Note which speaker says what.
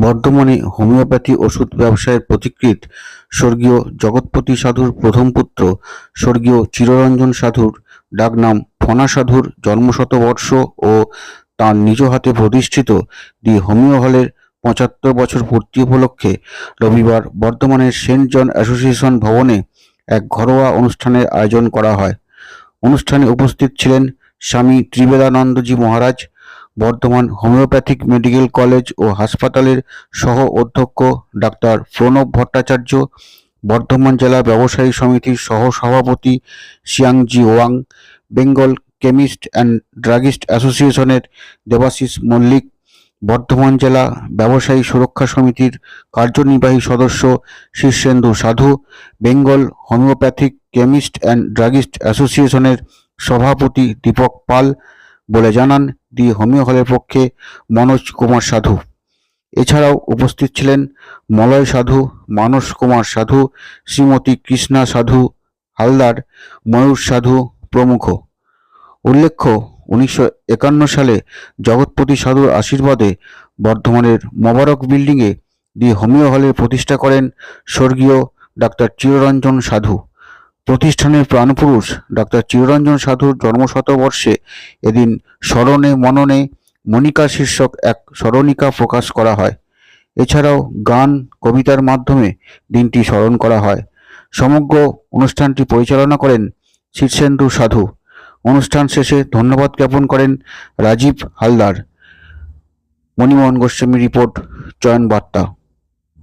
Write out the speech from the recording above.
Speaker 1: বর্ধমানে হোমিওপ্যাথি ওষুধ ব্যবসায়ের পথিকৃৎ স্বর্গীয় জগৎপতি সাধুর প্রথম পুত্র, স্বর্গীয় চিররঞ্জন সাধুর ডাকনাম ফণা সাধুর জন্মশতবর্ষ ও তাঁর নিজ হাতে প্রতিষ্ঠিত দি হোমিও হলের পঁচাত্তর বছর পূর্তি উপলক্ষে রবিবার বর্ধমানের সেন্ট জন অ্যাসোসিয়েশন ভবনে এক ঘরোয়া অনুষ্ঠানের আয়োজন করা হয়। অনুষ্ঠানে উপস্থিত ছিলেন Swami Trivedanandaji Maharaj Bardhaman homoeopathic medical college ও হাসপাতালের সহ অধ্যক্ষ ডাক্তার প্রণব ভট্টাচার্য, বর্ধমান জেলা ব্যবসায়ী সমিতির সহ সভাপতি Xiangji Wang, Bengal chemist and druggist অ্যাসোসিয়েশনের দেবাশিস মল্লিক, বর্ধমান জেলা ব্যবসায়ী সুরক্ষা সমিতির কার্যনির্বাহী সদস্য Shirshendu Sadhu, Bengal homoeopathic chemist and druggist অ্যাসোসিয়েশনের সভাপতি দীপক পাল বলে জানান দি হোমিও হলের পক্ষে মনোজ কুমার সাধু। এছাড়াও উপস্থিত ছিলেন মলয় সাধু, মানস কুমার সাধু, শ্রীমতী কৃষ্ণা সাধু, হালদার ময়ূর সাধু প্রমুখ। উল্লেখ্য, উনিশশো একান্ন সালে জগৎপতি সাধুর আশীর্বাদে বর্ধমানের মোবারক বিল্ডিংয়ে দি হোমিও হলের প্রতিষ্ঠা করেন স্বর্গীয় ডাক্তার চিররঞ্জন সাধু। প্রতিষ্ঠানের প্রাণপুরুষ ডাক্তার চিররঞ্জন সাধুর জন্মশতবর্ষে এদিন স্মরণে মননে মনিকা শীর্ষক এক স্মরণিকা প্রকাশ করা হয়। এছাড়াও গান, কবিতার মাধ্যমে দিনটি স্মরণ করা হয়। সমগ্র অনুষ্ঠানটি পরিচালনা করেন শীর্ষেন্দু সাধু। অনুষ্ঠান শেষে ধন্যবাদ জ্ঞাপন করেন রাজীব হালদার। মণিমোহন গোস্বামী রিপোর্ট, চয়ন বার্তা।